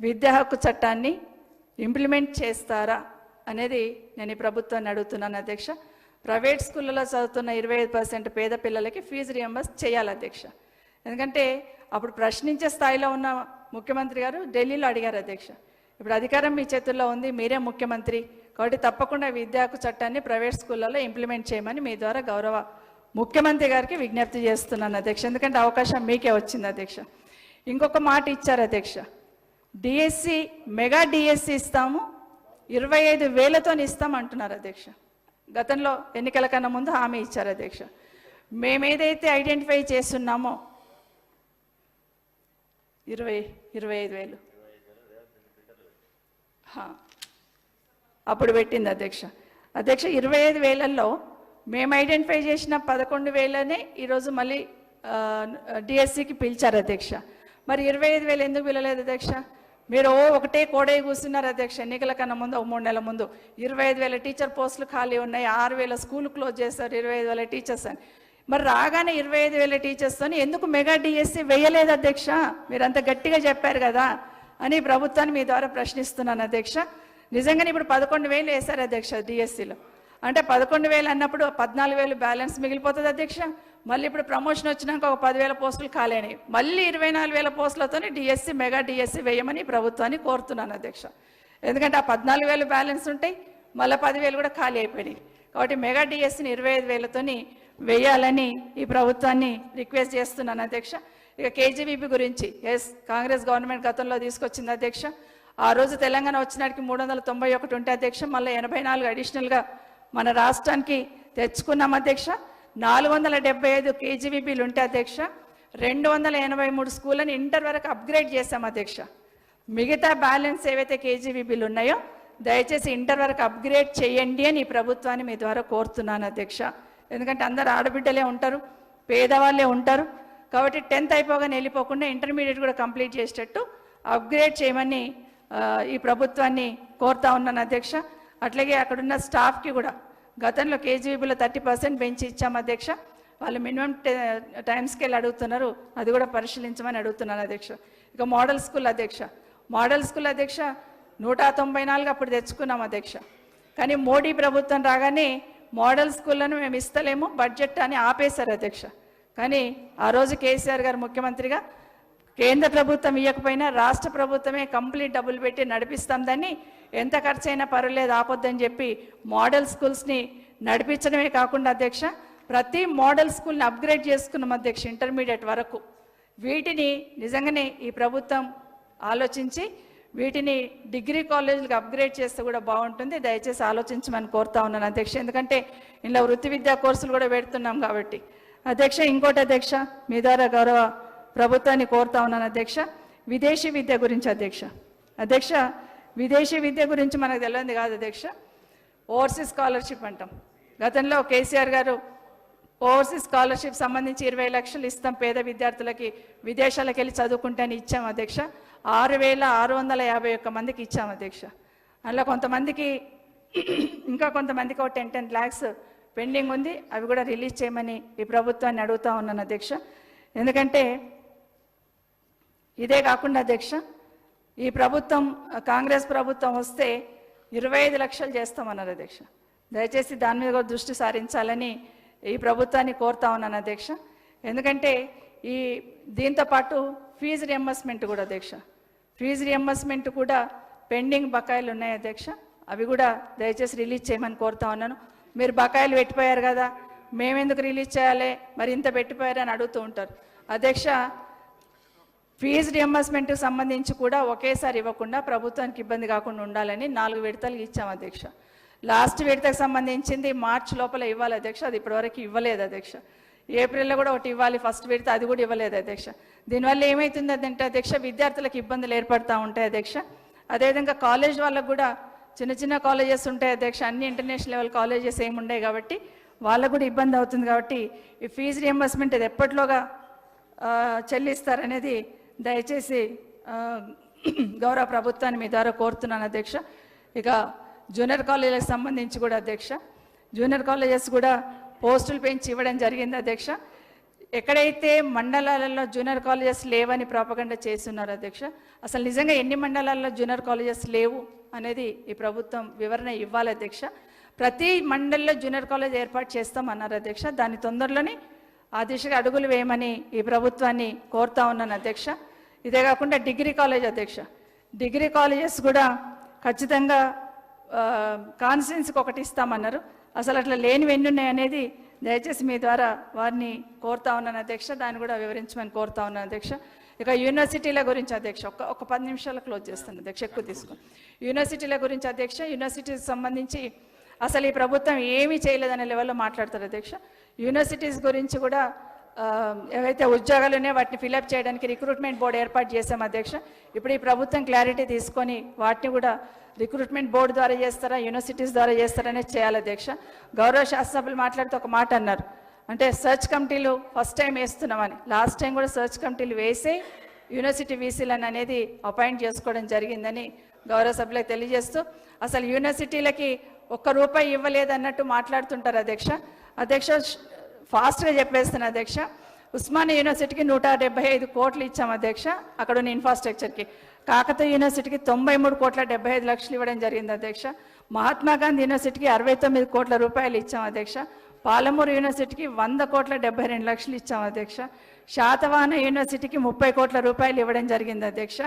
విద్యా హక్కు చట్టాన్ని ఇంప్లిమెంట్ చేస్తారా అనేది నేను ఈ ప్రభుత్వాన్ని అడుగుతున్నాను అధ్యక్ష. ప్రైవేట్ స్కూళ్ళలో చదువుతున్న ఇరవై ఐదు పర్సెంట్ పేద పిల్లలకి ఫీజు రియంబర్స్ చేయాలి అధ్యక్ష. ఎందుకంటే అప్పుడు ప్రశ్నించే స్థాయిలో ఉన్న ముఖ్యమంత్రి గారు ఢిల్లీలో అడిగారు అధ్యక్ష. ఇప్పుడు అధికారం మీ చేతుల్లో ఉంది మీరే ముఖ్యమంత్రి. కాబట్టి తప్పకుండా విద్యా హక్కు చట్టాన్ని ప్రైవేట్ స్కూళ్ళలో ఇంప్లిమెంట్ చేయమని మీ ద్వారా గౌరవ ముఖ్యమంత్రి గారికి విజ్ఞప్తి చేస్తున్నాను అధ్యక్ష. ఎందుకంటే అవకాశం మీకే వచ్చింది అధ్యక్ష. ఇంకొక మాట ఇచ్చారు అధ్యక్ష. డిఎస్సి మెగా డిఎస్సి ఇస్తాము. ఇరవై ఐదు వేలతో ఇస్తాం అంటున్నారు అధ్యక్ష. గతంలో ఎన్నికల కన్నా ముందు హామీ ఇచ్చారు అధ్యక్ష. మేమేదైతే ఐడెంటిఫై చేస్తున్నామో ఇరవై ఇరవై ఐదు వేలు. అప్పుడు పెట్టింది అధ్యక్ష. అధ్యక్ష ఇరవై ఐదు వేలల్లో మేము ఐడెంటిఫై చేసిన పదకొండు వేలనే ఈరోజు మళ్ళీ డిఎస్సికి పిలిచారు అధ్యక్ష. మరి ఇరవై ఐదు వేలు ఎందుకు పిలలేదు అధ్యక్ష? మీరు ఓ ఒకటే కోడే కూర్చున్నారు అధ్యక్ష. ఎన్నికల కన్నా ముందు ఒక మూడు నెలల ముందు. ఇరవై ఐదు వేల టీచర్ పోస్టులు ఖాళీ ఉన్నాయి. ఆరు వేల స్కూల్ క్లోజ్ చేస్తారు ఇరవై ఐదు వేల టీచర్స్ అని. మరి రాగానే ఇరవై ఐదు వేల టీచర్స్తోని ఎందుకు మెగా డిఎస్సి వేయలేదు అధ్యక్ష? మీరంత గట్టిగా చెప్పారు కదా అని ప్రభుత్వాన్ని మీ ద్వారా ప్రశ్నిస్తున్నాను అధ్యక్ష. నిజంగానే ఇప్పుడు పదకొండు వేలు వేశారు అధ్యక్ష డిఎస్సిలో. అంటే పదకొండు వేలు అన్నప్పుడు పద్నాలుగు వేలు బ్యాలెన్స్ మిగిలిపోతుంది అధ్యక్ష. మళ్ళీ ఇప్పుడు ప్రమోషన్ వచ్చినాక ఒక పదివేల పోస్టులు ఖాళీ మళ్ళీ ఇరవై నాలుగు వేల పోస్టులతోనే డిఎస్సి మెగా డిఎస్సి వేయమని ప్రభుత్వాన్ని కోరుతున్నాను అధ్యక్ష. ఎందుకంటే ఆ పద్నాలుగు వేలు బ్యాలెన్స్ ఉంటాయి మళ్ళీ పదివేలు కూడా ఖాళీ అయిపోయినాయి. కాబట్టి మెగా డిఎస్సిని ఇరవై ఐదు వేలతోని వేయాలని ఈ ప్రభుత్వాన్ని రిక్వెస్ట్ చేస్తున్నాను అధ్యక్ష. ఇక కేజీబీపీ గురించి ఎస్ కాంగ్రెస్ గవర్నమెంట్ గతంలో తీసుకొచ్చింది అధ్యక్ష. ఆ రోజు తెలంగాణ వచ్చినాటికి మూడు వందల తొంభై ఒకటి ఉంటే అధ్యక్ష మళ్ళీ ఎనభై నాలుగు అడిషనల్గా మన రాష్ట్రానికి తెచ్చుకున్నాం అధ్యక్ష. నాలుగు వందల డెబ్బై ఐదు కేజీబీబీలు ఉంటే అధ్యక్ష రెండు వందల ఎనభై మూడు స్కూళ్ళని ఇంటర్ వరకు అప్గ్రేడ్ చేశాం అధ్యక్ష. మిగతా బ్యాలెన్స్ ఏవైతే కేజీబీబీలు ఉన్నాయో దయచేసి ఇంటర్ వరకు అప్గ్రేడ్ చేయండి అని ఈ ప్రభుత్వాన్ని మీ ద్వారా కోరుతున్నాను అధ్యక్ష. ఎందుకంటే అందరు ఆడబిడ్డలే ఉంటారు పేదవాళ్ళే ఉంటారు. కాబట్టి టెన్త్ అయిపోగానే వెళ్ళిపోకుండా ఇంటర్మీడియట్ కూడా కంప్లీట్ చేసేటట్టు అప్గ్రేడ్ చేయమని ఈ ప్రభుత్వాన్ని కోరుతా ఉన్నాను అధ్యక్ష. అట్లాగే అక్కడున్న స్టాఫ్కి కూడా గతంలో కేజీబీలో థర్టీ పర్సెంట్ పెంచి ఇచ్చాము అధ్యక్ష. వాళ్ళు మినిమం టైం స్కేల్ అడుగుతున్నారు. అది కూడా పరిశీలించమని అడుగుతున్నాను అధ్యక్ష. ఇక మోడల్ స్కూల్ అధ్యక్ష. మోడల్ స్కూల్ అధ్యక్ష నూట తొంభై నాలుగు అప్పుడు తెచ్చుకున్నాం అధ్యక్ష. కానీ మోడీ ప్రభుత్వం రాగానే మోడల్ స్కూళ్ళను మేము ఇస్తలేము బడ్జెట్ అని ఆపేశారు అధ్యక్ష. కానీ ఆ రోజు కేసీఆర్ గారు ముఖ్యమంత్రిగా కేంద్ర ప్రభుత్వం ఇవ్వకపోయినా రాష్ట్ర ప్రభుత్వమే కంప్లీట్ డబ్బులు పెట్టి నడిపిస్తాం దాన్ని ఎంత ఖర్చు అయినా పర్వాలేదు ఆపొద్దని చెప్పి మోడల్ స్కూల్స్ని నడిపించడమే కాకుండా అధ్యక్ష ప్రతి మోడల్ స్కూల్ని అప్గ్రేడ్ చేసుకున్నాం అధ్యక్ష ఇంటర్మీడియట్ వరకు. వీటిని నిజంగానే ఈ ప్రభుత్వం ఆలోచించి వీటిని డిగ్రీ కాలేజీలకు అప్గ్రేడ్ చేస్తే కూడా బాగుంటుంది. దయచేసి ఆలోచించమని కోరుతా ఉన్నాను అధ్యక్ష. ఎందుకంటే ఇలా వృత్తి విద్యా కోర్సులు కూడా పెడుతున్నాం కాబట్టి. అధ్యక్ష ఇంకోటి అధ్యక్ష మీ ద్వారా గౌరవ ప్రభుత్వాన్ని కోరుతా ఉన్నాను అధ్యక్ష. విదేశీ విద్య గురించి అధ్యక్ష. అధ్యక్ష విదేశీ విద్య గురించి మనకు తెలియదు కాదు అధ్యక్ష. ఓవర్సీస్ స్కాలర్షిప్ అంటాం. గతంలో కేసీఆర్ గారు ఓవర్సీస్ స్కాలర్షిప్ సంబంధించి ఇరవై లక్షలు ఇస్తాం పేద విద్యార్థులకి విదేశాలకు వెళ్ళి చదువుకుంటేనే ఇచ్చాము ఇచ్చాం అధ్యక్ష. ఆరు వేల ఆరు వందల యాభై ఒక్క మందికి ఇచ్చాం అధ్యక్ష. అందులో కొంతమందికి ఇంకా కొంతమందికి ఒక టెన్ టెన్ ల్యాక్స్ పెండింగ్ ఉంది. అవి కూడా రిలీజ్ చేయమని ఈ ప్రభుత్వాన్ని అడుగుతా ఉన్నాను అధ్యక్ష. ఎందుకంటే ఇదే కాకుండా అధ్యక్ష ఈ ప్రభుత్వం కాంగ్రెస్ ప్రభుత్వం వస్తే ఇరవై ఐదు లక్షలు చేస్తామన్నారు అధ్యక్ష. దయచేసి దాని మీద కూడా దృష్టి సారించాలని ఈ ప్రభుత్వాన్ని కోరుతా ఉన్నాను అధ్యక్ష. ఎందుకంటే ఈ దీంతో పాటు ఫీజు రియంబర్స్మెంట్ కూడా అధ్యక్ష. ఫీజు రియంబర్స్మెంట్ కూడా పెండింగ్ బకాయిలు ఉన్నాయి అధ్యక్ష. అవి కూడా దయచేసి రిలీజ్ చేయమని కోరుతా ఉన్నాను. మీరు బకాయిలు పెట్టిపోయారు కదా మేమెందుకు రిలీజ్ చేయాలి? మరి ఇంత పెట్టిపోయారని అడుగుతూ ఉంటారు. అధ్యక్ష ఫీజు రియంబర్స్మెంట్ సంబంధించి కూడా ఒకేసారి ఇవ్వకుండా ప్రభుత్వానికి ఇబ్బంది కాకుండా ఉండాలని నాలుగు విడతలు ఇచ్చాం అధ్యక్ష. లాస్ట్ విడతకు సంబంధించింది మార్చ్ లోపల ఇవ్వాలి అధ్యక్ష. అది ఇప్పటివరకు ఇవ్వలేదు అధ్యక్ష. ఏప్రిల్లో కూడా ఒకటి ఇవ్వాలి. ఫస్ట్ విడత అది కూడా ఇవ్వలేదు అధ్యక్ష. దీనివల్ల ఏమవుతుంది అదంటే అధ్యక్ష విద్యార్థులకు ఇబ్బందులు ఏర్పడతా ఉంటాయి అధ్యక్ష. అదేవిధంగా కాలేజ్ వాళ్ళకు కూడా చిన్న చిన్న కాలేజెస్ ఉంటాయి అధ్యక్ష. అన్ని ఇంటర్నేషనల్ లెవెల్ కాలేజెస్ ఏమి ఉండవు కాబట్టి వాళ్ళకు కూడా ఇబ్బంది అవుతుంది కాబట్టి ఈ ఫీజు రియంబర్స్మెంట్ ఇది ఎప్పట్లోగా చెల్లిస్తారనేది దయచేసి గౌరవ ప్రభుత్వాన్ని మీ ద్వారా కోరుతున్నాను అధ్యక్ష. ఇక జూనియర్ కాలేజీలకు సంబంధించి కూడా అధ్యక్ష. జూనియర్ కాలేజెస్ కూడా పోస్టులు పెంచి ఇవ్వడం జరిగింది అధ్యక్ష. ఎక్కడైతే మండలాలలో జూనియర్ కాలేజెస్ లేవని ప్రాపగండ చేస్తున్నారు అధ్యక్ష అసలు నిజంగా ఎన్ని మండలాల్లో జూనియర్ కాలేజెస్ లేవు అనేది ఈ ప్రభుత్వం వివరణ ఇవ్వాలి అధ్యక్ష. ప్రతి మండలిలో జూనియర్ కాలేజ్ ఏర్పాటు చేస్తామన్నారు అధ్యక్ష. దాని తొందరలోనే ఆ దిశగా అడుగులు వేయమని ఈ ప్రభుత్వాన్ని కోరుతా ఉన్నాను అధ్యక్ష. ఇదే కాకుండా డిగ్రీ కాలేజ్ అధ్యక్ష. డిగ్రీ కాలేజెస్ కూడా ఖచ్చితంగా కాన్స్టిట్యున్సీకి ఒకటి ఇస్తామన్నారు. అసలు అట్లా లేనివి ఎన్ని ఉన్నాయనేది దయచేసి మీ ద్వారా వారిని కోరుతా ఉన్నాను అధ్యక్ష. దాన్ని కూడా వివరించమని కోరుతా ఉన్నాను అధ్యక్ష. ఇక యూనివర్సిటీల గురించి అధ్యక్ష ఒక ఒక పది నిమిషాలు క్లోజ్ చేస్తాను అధ్యక్ష ఎక్కువ తీసుకో యూనివర్సిటీల గురించి అధ్యక్ష యూనివర్సిటీకి సంబంధించి అసలు ఈ ప్రభుత్వం ఏమీ చేయలేదనే లెవెల్లో మాట్లాడతారు అధ్యక్ష. యూనివర్సిటీస్ గురించి కూడా ఏవైతే ఉద్యోగాలు ఉన్నాయో వాటిని ఫిలప్ చేయడానికి రిక్రూట్మెంట్ బోర్డు ఏర్పాటు చేశాం అధ్యక్ష. ఇప్పుడు ఈ ప్రభుత్వం క్లారిటీ తీసుకొని వాటిని కూడా రిక్రూట్మెంట్ బోర్డు ద్వారా చేస్తారా యూనివర్సిటీస్ ద్వారా చేస్తారనే చేయాలి అధ్యక్ష. గౌరవ శాసనసభ్యులు మాట్లాడితే ఒక మాట అన్నారు. అంటే సర్చ్ కమిటీలు ఫస్ట్ టైం వేస్తున్నామని. లాస్ట్ టైం కూడా సర్చ్ కమిటీలు వేసి యూనివర్సిటీ వీసీలను అనేది అపాయింట్ చేసుకోవడం జరిగిందని గౌరవ సభ్యులకు తెలియజేస్తూ అసలు యూనివర్సిటీలకి ఒక్క రూపాయి ఇవ్వలేదన్నట్టు మాట్లాడుతుంటారు అధ్యక్ష. అధ్యక్ష ఫాస్ట్గా చెప్పేస్తాను అధ్యక్ష ఉస్మానియా యూనివర్సిటీకి నూట డెబ్బై ఐదు కోట్లు ఇచ్చాం అధ్యక్ష అక్కడ ఉన్న ఇన్ఫ్రాస్ట్రక్చర్కి కాకతీయ యూనివర్సిటీకి తొంభై మూడు కోట్ల డెబ్బై ఐదు లక్షలు ఇవ్వడం జరిగింది అధ్యక్ష. మహాత్మా గాంధీ యూనివర్సిటీకి అరవై తొమ్మిది కోట్ల రూపాయలు ఇచ్చాం అధ్యక్ష. పాలమూరు యూనివర్సిటీకి వంద కోట్ల డెబ్బై రెండు లక్షలు ఇచ్చాం అధ్యక్ష. శాతవాహన యూనివర్సిటీకి ముప్పై కోట్ల రూపాయలు ఇవ్వడం జరిగింది అధ్యక్ష.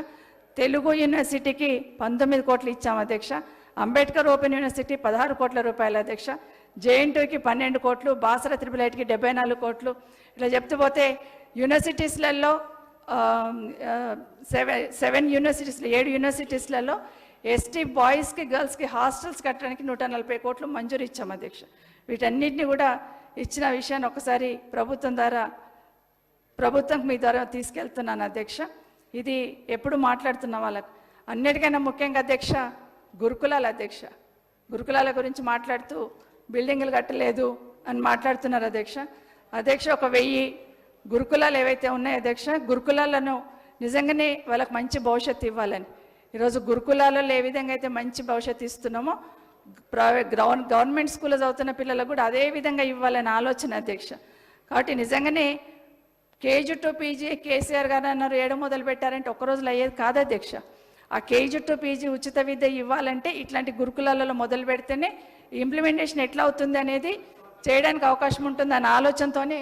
తెలుగు యూనివర్సిటీకి పంతొమ్మిది కోట్లు ఇచ్చాం అధ్యక్ష. అంబేద్కర్ ఓపెన్ యూనివర్సిటీ పదహారు కోట్ల రూపాయలు అధ్యక్ష. జేఎన్టీకి పన్నెండు కోట్లు బాసర త్రిపుల్ ఐటీకి డెబ్బై నాలుగు కోట్లు. ఇట్లా చెప్తూ పోతే యూనివర్సిటీస్లలో సెవెన్ సెవెన్ యూనివర్సిటీస్లో ఏడు యూనివర్సిటీస్లలో ఎస్టీ బాయ్స్కి గర్ల్స్కి హాస్టల్స్ కట్టడానికి నూట నలభై కోట్లు మంజూరు ఇచ్చాం అధ్యక్ష. వీటన్నిటిని కూడా ఇచ్చిన విషయాన్ని ఒకసారి ప్రభుత్వం ద్వారా ప్రభుత్వం మీ ద్వారా తీసుకెళ్తున్నాను అధ్యక్ష. ఇది ఎప్పుడు మాట్లాడుతున్న వాళ్ళకు. అన్నిటికైనా ముఖ్యంగా అధ్యక్ష గురుకులాల అధ్యక్ష. గురుకులాల గురించి మాట్లాడుతూ బిల్డింగులు కట్టలేదు అని మాట్లాడుతున్నారు అధ్యక్ష. అధ్యక్ష ఒక వెయ్యి గురుకులాలు ఏవైతే ఉన్నాయో అధ్యక్ష గురుకులాలను నిజంగానే వాళ్ళకి మంచి భవిష్యత్తు ఇవ్వాలని. ఈరోజు గురుకులాలలో ఏ విధంగా అయితే మంచి భవిష్యత్తు ఇస్తున్నామో ప్రైవేట్ గ్రౌండ్ గవర్నమెంట్ స్కూల్లో చదువుతున్న పిల్లలకు కూడా అదే విధంగా ఇవ్వాలని ఆలోచన అధ్యక్ష. కాబట్టి నిజంగానే కేజీ టు పీజీ కేసీఆర్ గారు అన్నారు ఏడు మొదలు పెట్టారంటే ఒక్క రోజులో అయ్యేది కాదు అధ్యక్ష. ఆ కేజీ టు పీజీ ఉచిత విద్య ఇవ్వాలంటే ఇట్లాంటి గురుకులాలలో మొదలు పెడితేనే ఇంప్లిమెంటేషన్ ఎట్లా అవుతుంది అనేది చేయడానికి అవకాశం ఉంటుంది అనే ఆలోచనతోనే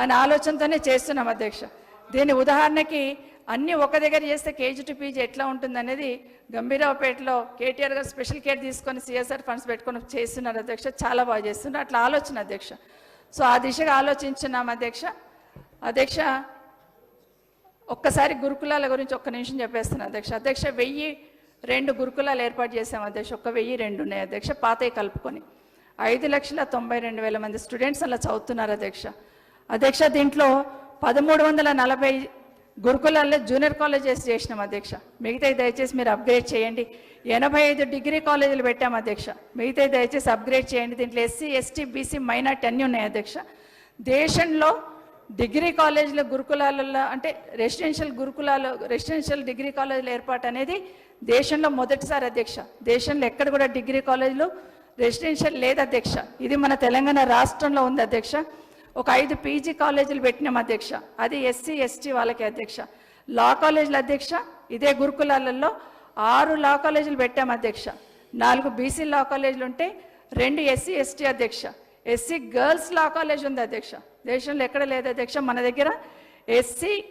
అనే ఆలోచనతోనే చేస్తున్నాం అధ్యక్ష. దీని ఉదాహరణకి అన్నీ ఒక దగ్గర చేస్తే కేజీ టు పీజీ ఎట్లా ఉంటుంది అనేది గంభీరావుపేటలో కేటీఆర్ గారు స్పెషల్ కేర్ తీసుకొని సిఎస్ఆర్ ఫండ్స్ పెట్టుకొని చేస్తున్నారు అధ్యక్ష చాలా బాగా చేస్తున్నారు. అట్లా ఆలోచన అధ్యక్ష. సో ఆ దిశగా ఆలోచించున్నాం అధ్యక్ష. అధ్యక్ష ఒక్కసారి గురుకులాల గురించి ఒక్క నిమిషం చెప్పేస్తున్నాను అధ్యక్ష. అధ్యక్ష వెయ్యి రెండు గురుకులాలు ఏర్పాటు చేసాం అధ్యక్ష. ఒక వెయ్యి రెండు ఉన్నాయి అధ్యక్ష. పాతవి కలుపుకొని. ఐదు లక్షల తొంభై రెండు వేల మంది స్టూడెంట్స్ అలా చదువుతున్నారు అధ్యక్ష. అధ్యక్ష దీంట్లో పదమూడు వందల నలభై గురుకులాల్లో జూనియర్ కాలేజెస్ చేసినాం అధ్యక్ష. మిగతాయి దయచేసి మీరు అప్గ్రేడ్ చేయండి. ఎనభై ఐదు డిగ్రీ కాలేజీలు పెట్టాం అధ్యక్ష. మిగతాయి దయచేసి అప్గ్రేడ్ చేయండి. దీంట్లో ఎస్సీ ఎస్టీ బీసీ మైనార్టీ అన్నీ ఉన్నాయి అధ్యక్ష. దేశంలో డిగ్రీ కాలేజీల గురుకులాలలో అంటే రెసిడెన్షియల్ గురుకులాలు రెసిడెన్షియల్ డిగ్రీ కాలేజీల ఏర్పాటు అనేది దేశంలో మొదటిసారి అధ్యక్ష. దేశంలో ఎక్కడ కూడా డిగ్రీ కాలేజీలు రెసిడెన్షియల్ లేదు అధ్యక్ష. ఇది మన తెలంగాణ రాష్ట్రంలో ఉంది అధ్యక్ష. ఒక ఐదు పీజీ కాలేజీలు పెట్టినాం అధ్యక్ష. అది ఎస్సీ ఎస్టీ వాళ్ళకి అధ్యక్ష. లా కాలేజీల అధ్యక్ష ఇదే గురుకులాలలో ఆరు లా కాలేజీలు పెట్టాం అధ్యక్ష. నాలుగు బీసీ లా కాలేజీలు ఉంటే రెండు ఎస్సీ ఎస్టీ అధ్యక్ష. ఎస్సీ గర్ల్స్ లా కాలేజ్ ఉంది అధ్యక్ష. దేశంలో ఎక్కడ లేదు అధ్యక్ష మన దగ్గర SC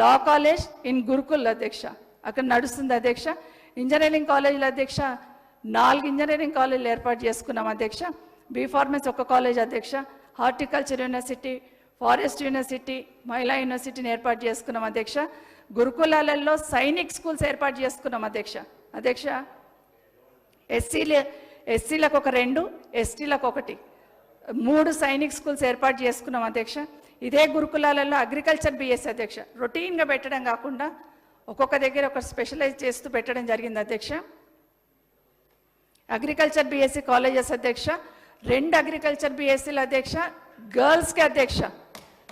law college in gurukul అధ్యక్ష. అక్కడ నడుస్తుంది అధ్యక్ష. ఇంజనీరింగ్ కాలేజీల అధ్యక్ష నాలుగు ఇంజనీరింగ్ కాలేజీలు ఏర్పాటు చేసుకున్నాం అధ్యక్ష. బీఫార్మెన్స్ ఒక కాలేజ్ అధ్యక్ష. హార్టికల్చర్ యూనివర్సిటీ ఫారెస్ట్ యూనివర్సిటీ మహిళా యూనివర్సిటీని ఏర్పాటు చేసుకున్నాం అధ్యక్ష. గురుకులాలలో సైనిక్ స్కూల్స్ ఏర్పాటు చేసుకున్నాం అధ్యక్ష. అధ్యక్ష ఎస్సీ ఎస్సీలకు ఒక రెండు ఎస్టీలకు ఒకటి. మూడు సైనిక్ స్కూల్స్ ఏర్పాటు చేసుకున్నాం అధ్యక్ష. ఇదే గురుకులాలలో అగ్రికల్చర్ బిఎస్ అధ్యక్ష. రొటీన్గా పెట్టడం కాకుండా ఒక్కొక్క దగ్గర ఒక స్పెషలైజ్ చేస్తూ పెట్టడం జరిగింది అధ్యక్ష. అగ్రికల్చర్ బీఎస్సీ కాలేజెస్ అధ్యక్ష. రెండు అగ్రికల్చర్ బిఎస్సీల అధ్యక్ష. గర్ల్స్కి అధ్యక్ష.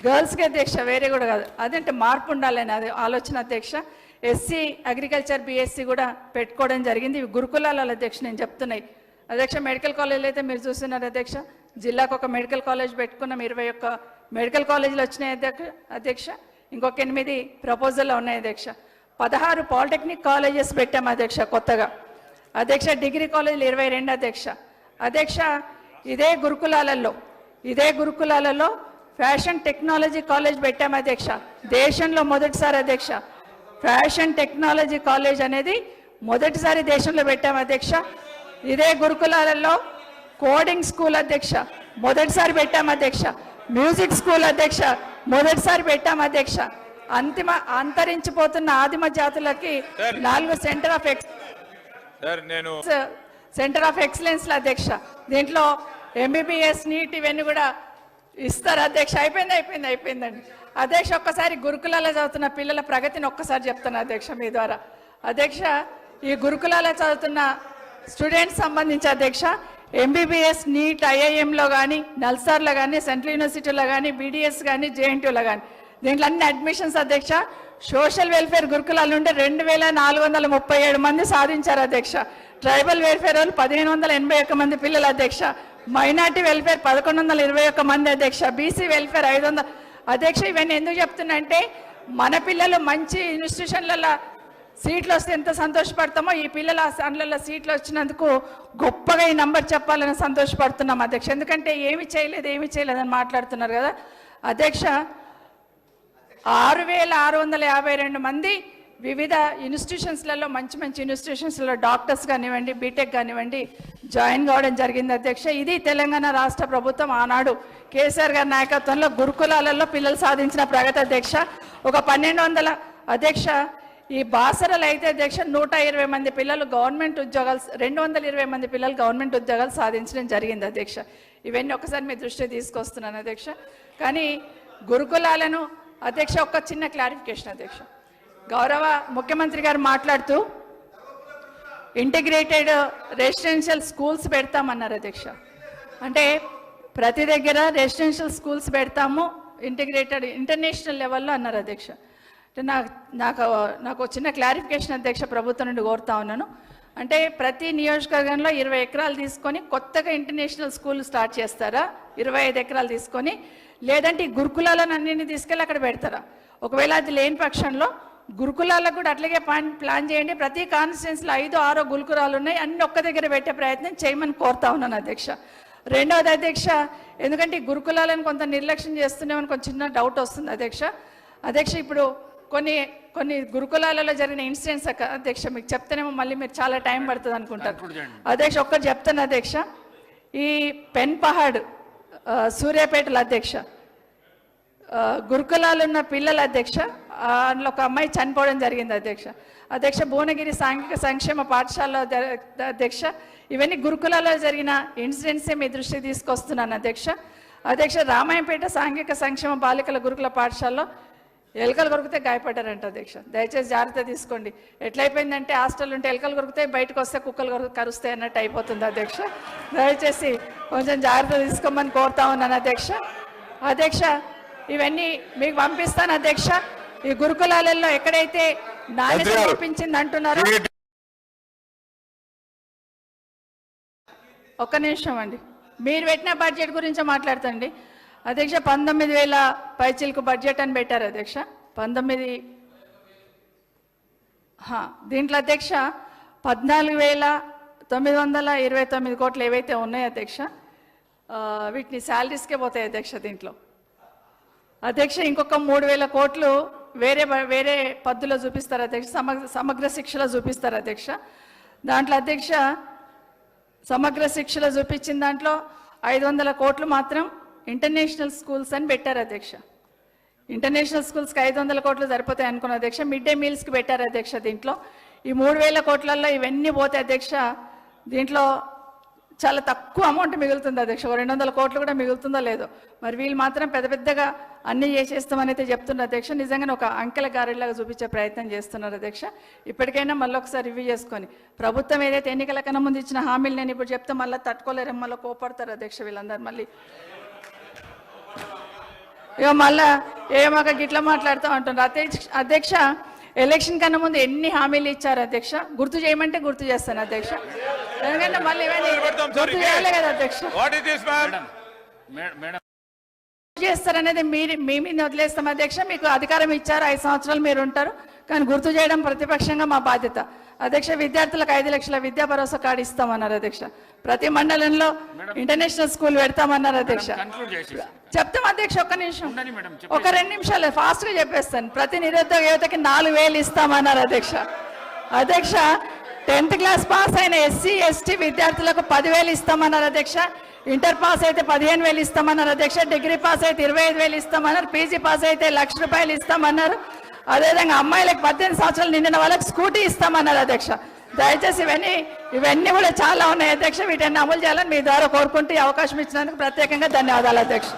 గర్ల్స్కి అధ్యక్ష వేరే కూడా కాదు. అదంటే మార్పు ఉండాలని అది ఆలోచన అధ్యక్ష. ఎస్సీ అగ్రికల్చర్ బీఎస్సీ కూడా పెట్టుకోవడం జరిగింది. ఇవి గురుకులాల అధ్యక్ష నేను చెప్తున్నాయి. అధ్యక్ష మెడికల్ కాలేజీలు అయితే మీరు చూస్తున్నారు అధ్యక్ష. జిల్లాకు ఒక మెడికల్ కాలేజ్ పెట్టుకున్నాం. ఇరవై ఒక్క మెడికల్ కాలేజీలు వచ్చినాయి అధ్యక్ష అధ్యక్ష. ఇంకొక ఎనిమిది ప్రపోజల్లో ఉన్నాయి అధ్యక్ష. పదహారు పాలిటెక్నిక్ కాలేజెస్ పెట్టాం అధ్యక్ష కొత్తగా. అధ్యక్ష డిగ్రీ కాలేజీలు ఇరవై రెండు అధ్యక్ష. అధ్యక్ష ఇదే గురుకులాలలో ఇదే గురుకులాలలో ఫ్యాషన్ టెక్నాలజీ కాలేజ్ పెట్టాం అధ్యక్ష. దేశంలో మొదటిసారి అధ్యక్ష. ఫ్యాషన్ టెక్నాలజీ కాలేజ్ అనేది మొదటిసారి దేశంలో పెట్టాం అధ్యక్ష. ఇదే గురుకులాలలో కోడింగ్ స్కూల్ అధ్యక్ష మొదటిసారి పెట్టాం అధ్యక్ష. మ్యూజిక్ స్కూల్ అధ్యక్ష మొదటిసారి పెట్టాం అధ్యక్ష. అంతిమ అంతరించిపోతున్న ఆదిమ జాతులకి నాలుగు సెంటర్ ఆఫ్ ఎక్స్ నేను సెంటర్ ఆఫ్ ఎక్సలెన్స్ అధ్యక్ష. దీంట్లో ఎంబీబీఎస్ నీట్ ఇవన్నీ కూడా ఇస్తారు అధ్యక్ష. అయిపోయింది అయిపోయింది అయిపోయిందండి. అధ్యక్ష ఒక్కసారి గురుకులాల్లో చదువుతున్న పిల్లల ప్రగతిని ఒక్కసారి చెప్తాను అధ్యక్ష మీ ద్వారా. అధ్యక్ష ఈ గురుకులాల్లో చదువుతున్న స్టూడెంట్స్ సంబంధించి అధ్యక్ష ఎంబీబీఎస్ నీట్ ఐఐఎంలో కానీ నల్సార్లో కానీ సెంట్రల్ యూనివర్సిటీలో కానీ బీడీఎస్ కానీ జేఎన్టీలో కానీ దీంట్లో అన్ని అడ్మిషన్స్ అధ్యక్ష. సోషల్ వెల్ఫేర్ గురుకులాల నుండి రెండు వేల నాలుగు వందల ముప్పై ఏడు మంది సాధించారు అధ్యక్ష. ట్రైబల్ వెల్ఫేర్ వాళ్ళు పదిహేను వందల ఎనభై ఒక్క మంది పిల్లలు అధ్యక్ష. మైనార్టీ వెల్ఫేర్ పదకొండు వందల ఇరవై ఒక్క మంది అధ్యక్ష. బీసీ వెల్ఫేర్ ఐదు వందల అధ్యక్ష ఇవన్నీ ఎందుకు చెప్తున్నా అంటే మన పిల్లలు మంచి ఇన్స్టిట్యూషన్లలో సీట్లు వస్తే ఎంత సంతోషపడతామో ఈ పిల్లల అందులో సీట్లు వచ్చినందుకు గొప్పగా ఈ నంబర్ చెప్పాలని సంతోషపడుతున్నాం అధ్యక్ష. ఎందుకంటే ఏమి చేయలేదు ఏమి చేయలేదని మాట్లాడుతున్నారు కదా. అధ్యక్ష ఆరు వేల ఆరు వందల యాభై రెండు మంది వివిధ ఇన్స్టిట్యూషన్స్లలో మంచి మంచి ఇన్స్టిట్యూషన్స్లో డాక్టర్స్ కానివ్వండి బీటెక్ కానివ్వండి జాయిన్ కావడం జరిగింది అధ్యక్ష. ఇది తెలంగాణ రాష్ట్ర ప్రభుత్వం ఆనాడు కేసీఆర్ గారి నాయకత్వంలో గురుకులాలలో పిల్లలు సాధించిన ప్రగతి అధ్యక్ష. ఒక పన్నెండు వందల అధ్యక్ష ఈ బాసరలు అయితే అధ్యక్ష నూట ఇరవై మంది పిల్లలు గవర్నమెంట్ ఉద్యోగాలు రెండు వందల ఇరవై మంది పిల్లలు గవర్నమెంట్ ఉద్యోగాలు సాధించడం జరిగింది అధ్యక్ష. ఇవన్నీ ఒకసారి మీ దృష్టి తీసుకొస్తున్నాను అధ్యక్ష. కానీ గురుకులాలను అధ్యక్ష ఒక చిన్న క్లారిఫికేషన్ అధ్యక్ష. గౌరవ ముఖ్యమంత్రి గారు మాట్లాడుతూ ఇంటిగ్రేటెడ్ రెసిడెన్షియల్ స్కూల్స్ పెడతామన్నారు అధ్యక్ష. అంటే ప్రతి దగ్గర రెసిడెన్షియల్ స్కూల్స్ పెడతాము ఇంటిగ్రేటెడ్ ఇంటర్నేషనల్ లెవెల్లో అన్నారు అధ్యక్ష. అంటే నాకు నాకు నాకు చిన్న క్లారిఫికేషన్ అధ్యక్ష ప్రభుత్వం నుండి కోరుతా ఉన్నాను. అంటే ప్రతి నియోజకవర్గంలో ఇరవై ఎకరాలు తీసుకొని కొత్తగా ఇంటర్నేషనల్ స్కూల్ స్టార్ట్ చేస్తారా? ఇరవై ఐదు ఎకరాలు తీసుకొని లేదంటే ఈ గురుకులాలను అన్నింటినీ తీసుకెళ్ళి అక్కడ పెడతారా? ఒకవేళ అది లేని పక్షంలో గురుకులాలకు కూడా అట్లాగే ప్లాన్ ప్లాన్ చేయండి. ప్రతి కాన్స్టిట్యున్సీలో ఐదు ఆరో గురుకులాలు ఉన్నాయి. అన్ని ఒక్క దగ్గర పెట్టే ప్రయత్నం చేయమని కోరుతా ఉన్నాను అధ్యక్ష. రెండవది అధ్యక్ష ఎందుకంటే ఈ గురుకులాలను కొంత నిర్లక్ష్యం చేస్తున్నామని కొంచెం చిన్న డౌట్ వస్తుంది అధ్యక్ష. అధ్యక్ష ఇప్పుడు కొన్ని కొన్ని గురుకులాలలో జరిగిన ఇన్సిడెంట్స్ అధ్యక్ష మీకు చెప్తేనేమో మళ్ళీ మీరు చాలా టైం పడుతుంది అనుకుంటారు. అధ్యక్ష ఒక్కటి చెప్తాను అధ్యక్ష. ఈ పెన్ పహాడ్ సూర్యాపేటల అధ్యక్ష గురుకులాలు ఉన్న పిల్లల అధ్యక్ష అందులో ఒక అమ్మాయి చనిపోవడం జరిగింది అధ్యక్ష. అధ్యక్ష భువనగిరి సాంఘిక సంక్షేమ పాఠశాలలో జర- అధ్యక్ష ఇవన్నీ గురుకులాల్లో జరిగిన ఇన్సిడెంట్సే మీ దృష్టికి తీసుకొస్తున్నాను అధ్యక్ష. అధ్యక్ష రామాయంపేట సాంఘిక సంక్షేమ బాలికల గురుకుల పాఠశాలలో ఎలుకలు కొరికితే గాయపడ్డారంట అధ్యక్ష. దయచేసి జాగ్రత్త తీసుకోండి. ఎట్లయిపోయిందంటే హాస్టల్ ఉంటే ఎలుకలు కొరికితే బయటకు వస్తే కుక్కలు కొరకు కరుస్తాయి అన్నట్టు అయిపోతుంది అధ్యక్ష. దయచేసి కొంచెం జాగ్రత్త తీసుకోమని కోరుతా ఉన్నాను అధ్యక్ష. అధ్యక్ష ఇవన్నీ మీకు పంపిస్తాను అధ్యక్ష. ఈ గురుకులాలలో ఎక్కడైతే నాణ్యత. లోపించింది అంటున్నారో ఒక్క నిమిషం అండి. మీరు పెట్టిన బడ్జెట్ గురించి మాట్లాడుతండి. అధ్యక్ష పంతొమ్మిది వేల పైచిలకు బడ్జెట్ అని పెట్టారు అధ్యక్ష. పంతొమ్మిది దీంట్లో అధ్యక్ష పద్నాలుగు వేల తొమ్మిది వందల ఇరవై తొమ్మిది కోట్లు ఏవైతే ఉన్నాయో అధ్యక్ష వీటిని శాలరీస్కే పోతాయి అధ్యక్ష దీంట్లో. అధ్యక్ష ఇంకొక మూడు వేల కోట్లు వేరే వేరే పద్ధతిలో చూపిస్తారు అధ్యక్ష సమగ్ర సమగ్ర శిక్షలో చూపిస్తారు అధ్యక్ష. దాంట్లో అధ్యక్ష సమగ్ర శిక్షలో చూపించిన దాంట్లో ఐదు వందల కోట్లు మాత్రం ఇంటర్నేషనల్ స్కూల్స్ అని పెట్టారు అధ్యక్ష. ఇంటర్నేషనల్ స్కూల్స్కి ఐదు వందల కోట్లు సరిపోతాయి అనుకున్న అధ్యక్ష మిడ్ డే మీల్స్కి పెట్టారు అధ్యక్ష దీంట్లో. ఈ మూడు వేల కోట్లలో ఇవన్నీ పోతే అధ్యక్ష దీంట్లో చాలా తక్కువ అమౌంట్ మిగులుతుంది అధ్యక్ష. రెండు వందల కోట్లు కూడా మిగులుతుందో లేదో. మరి వీళ్ళు మాత్రం పెద్ద పెద్దగా అన్నీ చేసేస్తామని అయితే చెప్తున్నారు అధ్యక్ష. నిజంగానే ఒక అంకెల గారెలాగా చూపించే ప్రయత్నం చేస్తున్నారు అధ్యక్ష. ఇప్పటికైనా మళ్ళీ ఒకసారి రివ్యూ చేసుకొని ప్రభుత్వం ఏదైతే ఎన్నికల కన్నా ముందు ఇచ్చిన హామీలు నేను ఇప్పుడు చెప్తే మళ్ళీ తట్టుకోలేరు మళ్ళీ కోపడతారు అధ్యక్ష వీళ్ళందరూ. మళ్ళీ ఇక మళ్ళా ఏమాక గిట్లా మాట్లాడుతూ అంటున్నారు. అధ్యక్ష అధ్యక్ష ఎలక్షన్ కన్నా ముందు ఎన్ని హామీలు ఇచ్చారు అధ్యక్ష? గుర్తు చేయమంటే గుర్తు చేస్తాను అధ్యక్ష. ఎందుకంటే మళ్ళీ ఇవన్నీ గుర్తు చేయాలి కదా అధ్యక్ష. చేస్తారనేది మీరు మీ మీద వదిలేస్తాం. అధ్యక్ష మీకు అధికారం ఇచ్చారు. ఐదు సంవత్సరాలు మీరు ఉంటారు. కానీ గుర్తు చేయడం ప్రతిపక్షంగా మా బాధ్యత. అధ్యక్ష విద్యార్థులకు ఐదు లక్షల విద్యా భరోసా కార్డు ఇస్తామన్నారు అధ్యక్ష. ప్రతి మండలంలో ఇంటర్నేషనల్ స్కూల్ పెడతామన్నారు అధ్యక్ష. చెప్తాం అధ్యక్ష ఒక్క నిమిషం. ఒక రెండు నిమిషాలు ఫాస్ట్గా చెప్పేస్తాను. ప్రతి నిరుద్యోగ యువతకి నాలుగు వేలు ఇస్తామన్నారు అధ్యక్ష. అధ్యక్ష టెన్త్ క్లాస్ పాస్ అయిన ఎస్సీ ఎస్టీ విద్యార్థులకు పదివేలు ఇస్తామన్నారు అధ్యక్ష. ఇంటర్ పాస్ అయితే పదిహేను వేలు ఇస్తామన్నారు అధ్యక్ష డిగ్రీ పాస్ అయితే ఇరవై ఐదు వేలు ఇస్తామన్నారు పీజీ పాస్ అయితే లక్ష రూపాయలు ఇస్తామన్నారు. అదేవిధంగా అమ్మాయిలకు పద్దెనిమిది సంవత్సరాలు నిండిన వాళ్ళకి స్కూటీ ఇస్తామన్నారు అధ్యక్ష. దయచేసి ఇవన్నీ ఇవన్నీ కూడా చాలా ఉన్నాయి అధ్యక్ష. వీటిని అమలు చేయాలని మీ ద్వారా కోరుకుంటూ అవకాశం ఇచ్చినందుకు ప్రత్యేకంగా ధన్యవాదాలు అధ్యక్ష.